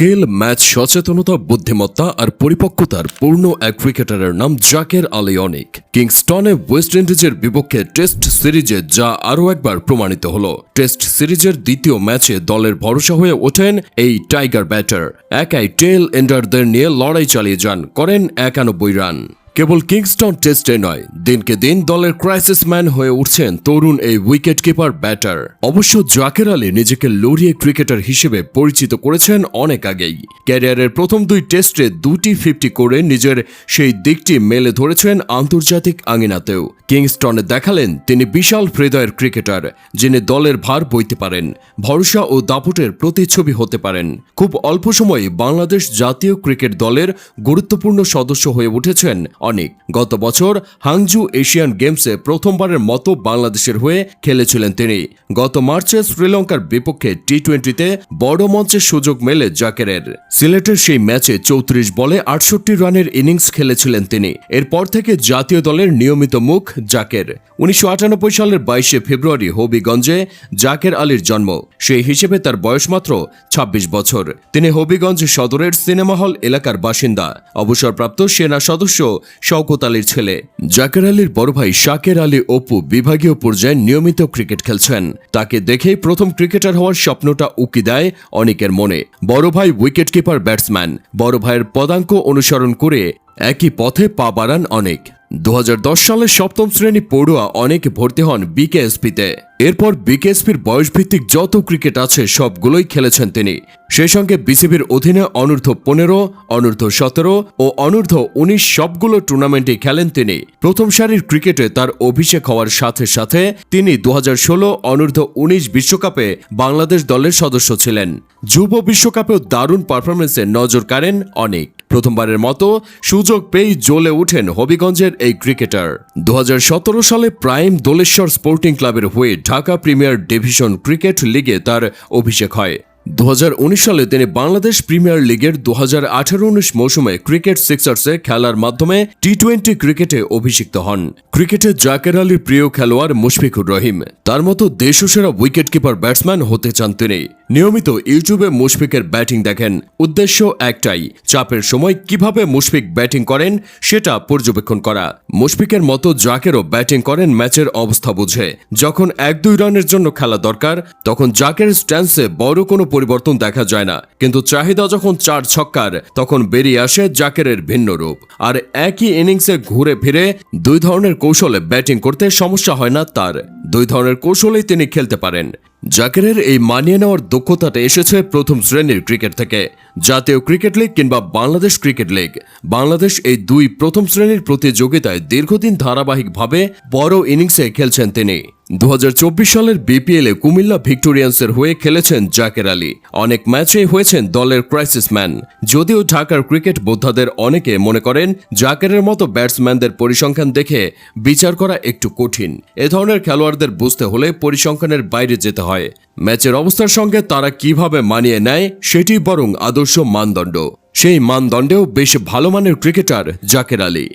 Skill, match, সচেতনতা, বুদ্ধিমত্তা আর পরিপক্কতার পূর্ণ এক ক্রিকেটারের নাম জাকের আলী অনিক। কিংস্টনে ওয়েস্ট ইন্ডিজের বিপক্ষে টেস্ট সিরিজে যা আরও একবার প্রমাণিত হল। টেস্ট সিরিজের দ্বিতীয় ম্যাচে দলের ভরসা হয়ে ওঠেন এই টাইগার ব্যাটার। একাই টেল এন্ডারদের নিয়ে লড়াই চালিয়ে যান, করেন একানব্বই রান। কেবল কিংস্টন টেস্টে নয়, দিনকে দিন দলের ক্রাইসিস ম্যান হয়ে উঠছেন তরুণ এই উইকেট কিপার ব্যাটার অবশ্য জাকের আলী নিজেকে লড়িয়ে ক্রিকেটার হিসেবে পরিচিত করেছেন অনেক আগেই। ক্যারিয়ারের প্রথম দুই টেস্টে দুটি ফিফটি করে নিজের সেই দিকটি মেলে ধরেছেন আন্তর্জাতিক আঙিনাতেও। কিংস্টনে দেখালেন তিনি বিশাল হৃদয়ের ক্রিকেটার যিনি দলের ভার বইতে পারেন, ভরসা ও দাপটের প্রতিচ্ছবি হতে পারেন। খুব অল্প সময়ে বাংলাদেশ জাতীয় ক্রিকেট দলের গুরুত্বপূর্ণ সদস্য হয়ে উঠেছেন অনেক। গত বছর হাংজু এশিয়ান গেমসে প্রথমবারের মতো বাংলাদেশের হয়ে খেলেছিলেন তিনি। গত মার্চে শ্রীলঙ্কার বিপক্ষে টি টোয়েন্টিতে বড় মঞ্চের সুযোগ মেলে জাকেরের। সিলেটের সেই ম্যাচে চৌত্রিশ বলে আটষট্টি রানের ইনিংস খেলেছিলেন তিনি। এরপর থেকে জাতীয় দলের নিয়মিত মুখ জাকের। উনিশশো আটানব্বই সালের বাইশে ফেব্রুয়ারি হবিগঞ্জে জাকের আলীর জন্ম। সেই হিসেবে তার বয়স মাত্র ২৬ বছর। তিনি হবিগঞ্জ সদরের সিনেমা হল এলাকার বাসিন্দা। অবসরপ্রাপ্ত সেনা সদস্য শওকত আলীর ছেলে। জাকের আলীর বড় ভাই শাকের আলী অপু বিভাগীয় পর্যায়ে নিয়মিত ক্রিকেট খেলছেন। তাকে দেখেই প্রথম ক্রিকেটার হওয়ার স্বপ্নটা উকি দেয় অনেকের মনে। বড় ভাই উইকেট কিপার ব্যাটসম্যান। বড় ভাইয়ের পদাঙ্ক অনুসরণ করে একই পথে পা বাড়ান অনেক। দু সালে সপ্তম শ্রেণি পড়ুয়া অনেক ভর্তি হন বিকেএসপিতে। এরপর বিকেএসপির বয়সভিত্তিক যত ক্রিকেট আছে, সবগুলোই খেলেছেন তিনি। সেই সঙ্গে বিসিবির অধীনে অনূর্ধ্ব পনেরো, অনূর্ধ্ব সতেরো ও অনূর্ধ্ব উনিশ সবগুলো টুর্নামেন্টে খেলেন তিনি। প্রথম সারির ক্রিকেটে তার অভিষেক হওয়ার সাথে সাথে তিনি দু ষোলো, অনূর্ধ্ব উনিশ বিশ্বকাপে বাংলাদেশ দলের সদস্য ছিলেন। যুব বিশ্বকাপেও দারুণ পারফরমেন্সে নজর কাড়েন অনেক। প্রথমবারের মতো সুযোগ পেয়েই জ্বলে উঠেন হবিগঞ্জের এই ক্রিকেটার। দু হাজার সতেরো সালে প্রাইম দোলেশ্বর স্পোর্টিং ক্লাবের হয়ে ঢাকা প্রিমিয়ার ডিভিশন ক্রিকেট লিগে তার অভিষেক হয়। দু হাজার উনিশ সালে তিনি বাংলাদেশ প্রিমিয়ার লিগের দু হাজার উনিশ মৌসুমে ক্রিকেট সিক্সার্সে খেলার মাধ্যমে টি টোয়েন্টি ক্রিকেটে অভিষিক্ত হন। ক্রিকেটে জাকের আলীর প্রিয় খেলোয়াড় মুশফিকুর রহিম। তার মতো দেশসেরা উইকেট কিপার ব্যাটসম্যান হতে চান তিনি। নিয়মিত ইউটিউবে মুশফিকের ব্যাটিং দেখেন। উদ্দেশ্য একটাই, চাপের সময় কীভাবে মুশফিক ব্যাটিং করেন সেটা পর্যবেক্ষণ করা। মুশফিকের মতো জাকেরও ব্যাটিং করেন ম্যাচের অবস্থা বুঝে। যখন এক দুই রানের জন্য খেলা দরকার, তখন জাকের স্ট্যান্সে বড় কোনো পরিবর্তন দেখা যায় না। কিন্তু চাহিদা যখন চার ছক্কার, তখন বেরিয়ে আসে জাকেরের ভিন্ন রূপ। আর একই ইনিংসে ঘুরে ফিরে দুই ধরনের কৌশলে ব্যাটিং করতে সমস্যা হয় না তার। দুই ধরনের কৌশলেই তিনি খেলতে পারেন। জাকেরের এই মানিয়ে নেওয়ার দক্ষতাটা এসেছে প্রথম শ্রেণির ক্রিকেট থেকে। জাতীয় ক্রিকেট লীগ কিংবা বাংলাদেশ ক্রিকেট লীগ। বাংলাদেশ এই দুই প্রথম শ্রেণির প্রতিযোগিতায় দীর্ঘদিন ধারাবাহিকভাবে বড় ইনিংসে খেলছেন তিনি। দু হাজার চব্বিশ সালের বিপিএলে কুমিল্লা ভিক্টোরিয়ান্সের হয়ে খেলেছেন জাকের আলী। অনেক ম্যাচেই হয়েছেন দলের ক্রাইসিস ম্যান যদিও ঢাকার ক্রিকেট বোদ্ধাদের অনেকে মনে করেন জাকেরের মতো ব্যাটসম্যানদের পরিসংখ্যান দেখে বিচার করা একটু কঠিন। এ ধরনের খেলোয়াড়দের বুঝতে হলে পরিসংখ্যানের বাইরে যেতে হয়। ম্যাচের অবস্থার সঙ্গে তারা কীভাবে মানিয়ে নেয় সেটি বরং আদর্শ মানদণ্ড। সেই মানদণ্ডেও বেশ ভালো মানের ক্রিকেটার জাকের আলী।